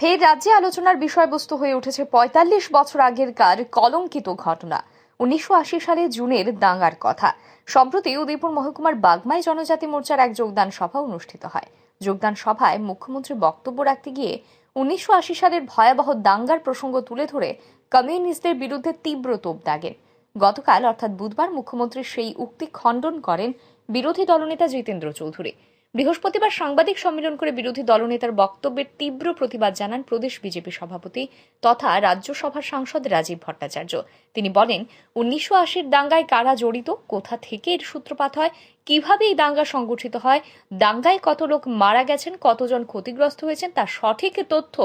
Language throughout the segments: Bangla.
ফের রাজ্যে আলোচনার বিষয়বস্তু হয়ে উঠেছে পঁয়তাল্লিশ বছর আগের কার কলঙ্কিত ঘটনা। উনিশশো আশি সালে জুনের দাঙ্গার কথা। সম্প্রতি উদয়পুর মহকুমার বাগমাই জনজাতি মোর্চার এক যোগদান সভা অনুষ্ঠিত হয়। যোগদান সভায় মুখ্যমন্ত্রী বক্তব্য রাখতে গিয়ে উনিশশো আশি সালের ভয়াবহ দাঙ্গার প্রসঙ্গ তুলে ধরে কমিউনিস্টদের বিরুদ্ধে তীব্র তোপ দাগেন গতকাল, অর্থাৎ বুধবার, মুখ্যমন্ত্রী সেই উক্তি খণ্ডন করেন বিরোধী দলনেতা জিতেন্দ্র চৌধুরী। বৃহস্পতিবার সাংবাদিক সম্মেলন করে বিরোধী দলনেতার বক্তব্যের তীব্র প্রতিবাদ জানান প্রদেশ বিজেপি সভাপতি তথা রাজ্যসভার সাংসদ রাজীব ভট্টাচার্য। তিনি বলেন, উনিশশো আশির দাঙ্গায় কারা জড়িত, কোথা থেকে এর সূত্রপাত হয়, কীভাবে এই দাঙ্গা সংগঠিত হয়, দাঙ্গায় কত লোক মারা গেছেন, কতজন ক্ষতিগ্রস্ত হয়েছেন, তার সঠিক তথ্য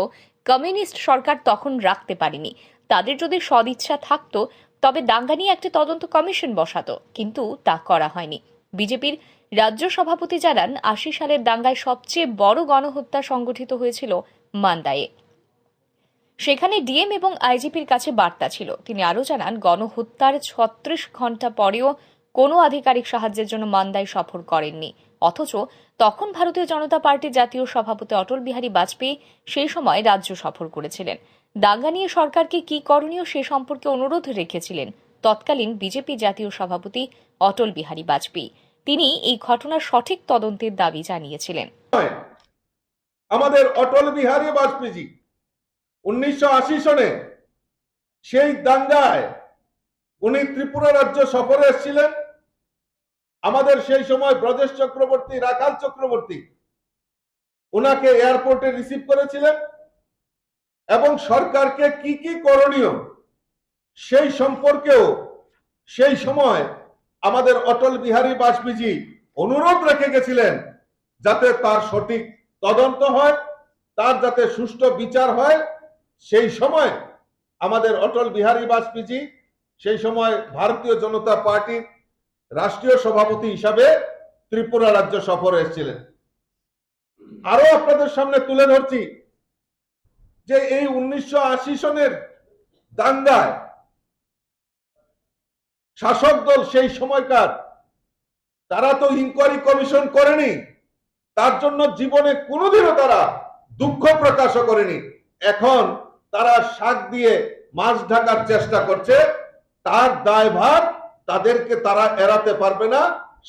কমিউনিস্ট সরকার তখন রাখতে পারেনি। তাদের যদি সদিচ্ছা থাকতো, তবে দাঙ্গা নিয়ে একটি তদন্ত কমিশন বসাতো, কিন্তু তা করা হয়নি। বিজেপির রাজ্য সভাপতি জানান, আশি সালের দাঙ্গায় সবচেয়ে বড় গণহত্যা সংগঠিত হয়েছিল মান্দায়ে। সেখানে ডিএম এবং আইজিপির কাছে বার্তা ছিল। তিনি আরও জানান, গণহত্যার ছত্রিশ ঘণ্টা পরেও কোনো আধিকারিক সাহায্যের জন্য মান্দায় সফর করেননি। অথচ তখন ভারতীয় জনতা পার্টির জাতীয় সভাপতি অটল বিহারী বাজপেয়ী সেই সময় রাজ্য সফর করেছিলেন। দাঙ্গা নিয়ে সরকারকে কি করণীয় সে সম্পর্কে অনুরোধ রেখেছিলেন তৎকালীন বিজেপি জাতীয় সভাপতি অটল বিহারী বাজপেয়ী। তিনি এই ঘটনার সঠিক তদন্তের দাবি জানিয়েছিলেন। আমাদের অটল বিহারী বাজপেয়ী উনিশশো আশি সনে সেই দাঙ্গায় উনি ত্রিপুরা রাজ্য সফরে এসেছিলেন। আমাদের সেই সময় ব্রজেশ চক্রবর্তী রাখাল চক্রবর্তী ওনাকে এয়ারপোর্টে রিসিভ করেছিলেন এবং সরকারকে কি কি করণীয় সেই সম্পর্কেও সেই সময় আমাদের অটল বিহারী বাজপেয়ী অনুরোধ রেখে গেছিলেন যাতে তার সঠিক তদন্ত হয়, তার যাতে সুষ্ঠু বিচার হয়। সেই সময় আমাদের অটল বিহারী বাজপেয়ী সেই সময় ভারতীয় জনতা পার্টির রাষ্ট্রীয় সভাপতি হিসাবে ত্রিপুরা রাজ্য সফরে এসেছিলেন। আরও আপনাদের সামনে তুলে ধরছি যে এই উনিশশো আশি সনের দাঙ্গায় শাসক দল সেই সময়কার, তারা তো ইনকোয়ারি কমিশন করেনি, তার জন্য জীবনে কোনোদিনও তারা দুঃখ প্রকাশও করেনি। এখন তারা শাক দিয়ে মাছ ঢাকার চেষ্টা করছে, তার দায়ভার তাদেরকে তারা এড়াতে পারবে না,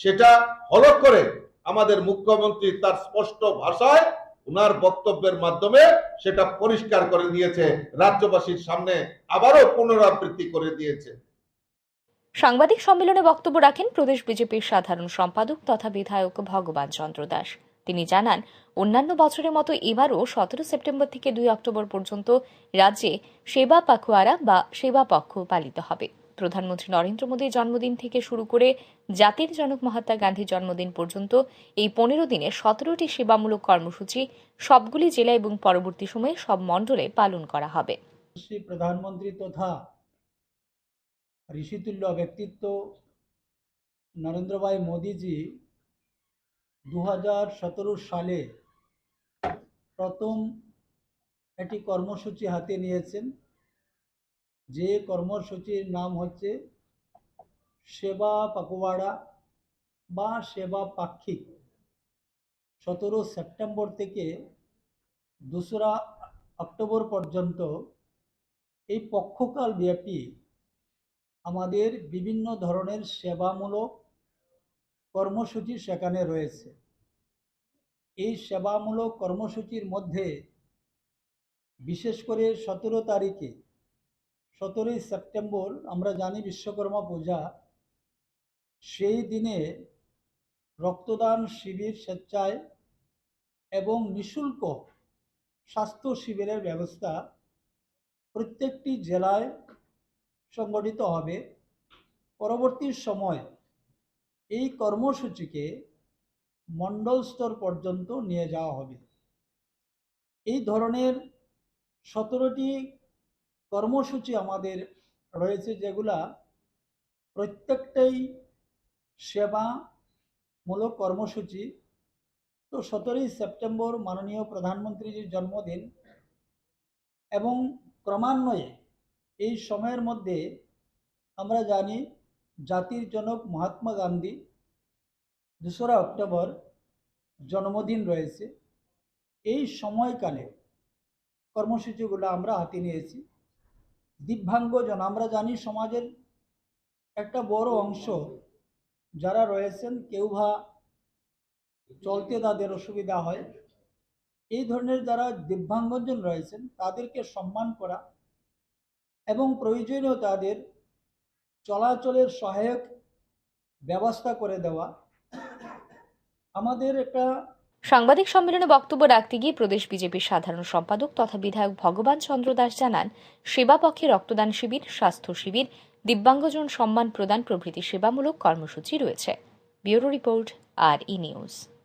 সেটা হলক করে আমাদের মুখ্যমন্ত্রী তার স্পষ্ট ভাষায় ওনার বক্তব্যের মাধ্যমে সেটা পরিষ্কার করে দিয়েছে, রাজ্যবাসীর সামনে আবারও পুনরাবৃত্তি করে দিয়েছে। সাংবাদিক সম্মেলনে বক্তব্য রাখেন প্রদেশ বিজেপির সাধারণ সম্পাদক তথা বিধায়ক ভগবান চন্দ্র দাস। তিনি জানান, অন্যান্য বছরের মতো এবারও সতেরো সেপ্টেম্বর থেকে দুই অক্টোবর পর্যন্ত রাজ্যে সেবা পাখোয়ারা বা সেবা পক্ষ পালিত হবে। প্রধানমন্ত্রী নরেন্দ্র মোদীর জন্মদিন থেকে শুরু করে জাতির জনক মহাত্মা গান্ধীর জন্মদিন পর্যন্ত এই পনেরো দিনে সতেরোটি সেবামূলক কর্মসূচি সবগুলি জেলা এবং পরবর্তী সময়ে সব মণ্ডলে পালন করা হবে। প্রধানমন্ত্রী তথা ঋষিতুল্য ব্যক্তিত্ব নরেন্দ্রভাই মোদীজি দু হাজার সালে প্রথম একটি কর্মসূচি হাতে নিয়েছেন। যে কর্মসূচির নাম হচ্ছে সেবা পাকুয়াড়া বা সেবা পাক্ষিক সতেরো সেপ্টেম্বর থেকে দোসরা অক্টোবর পর্যন্ত এই পক্ষকাল ব্যাপী আমাদের বিভিন্ন ধরনের সেবামূলক কর্মসূচি সেখানে রয়েছে। এই সেবামূলক কর্মসূচির মধ্যে বিশেষ করে সতেরো তারিখে, সতেরোই সেপ্টেম্বর আমরা জানি বিশ্বকর্মা পূজা, সেই দিনে রক্তদান শিবির স্বেচ্ছায় এবং নিঃশুল্ক স্বাস্থ্য শিবিরের ব্যবস্থা প্রত্যেকটি জেলায় সংগঠিত হবে। পরবর্তী সময় এই কর্মসূচিকে মণ্ডল স্তর পর্যন্ত নিয়ে যাওয়া হবে। এই ধরনের সতেরোটি কর্মসূচি আমাদের রয়েছে, যেগুলা প্রত্যেকটাই সেবামূলক কর্মসূচি। তো সতেরোই সেপ্টেম্বর মাননীয় প্রধানমন্ত্রীজির জন্মদিন এবং ক্রমান্বয়ে এই সময়ের মধ্যে আমরা জানি জাতির জনক মহাত্মা গান্ধী দোসরা অক্টোবর জন্মদিন রয়েছে। এই সময়কালে কর্মসূচিগুলো আমরা হাতে নিয়েছি। দিব্যাঙ্গজন আমরা জানি সমাজের একটা বড় অংশ যারা রয়েছেন, কেউ বা চলতে তাদের অসুবিধা হয়। এই ধরনের যারা দিব্যাঙ্গজন রয়েছেন, তাদেরকে সম্মান করা এবং প্রয়োজনীয় তাদের চলাচলের সহায়ক ব্যবস্থা করে দেওয়া। আমাদের একটা সাংবাদিক সম্মেলনে বক্তব্য রাখতে গিয়ে প্রদেশ বিজেপির সাধারণ সম্পাদক তথা বিধায়ক ভগবান চন্দ্র দাস জানান, সেবা পক্ষে রক্তদান শিবির, স্বাস্থ্য শিবির, দিব্যাঙ্গজন সম্মান প্রদান প্রভৃতি সেবামূলক কর্মসূচি রয়েছে। ব্যুরো রিপোর্ট, আর ই নিউজ।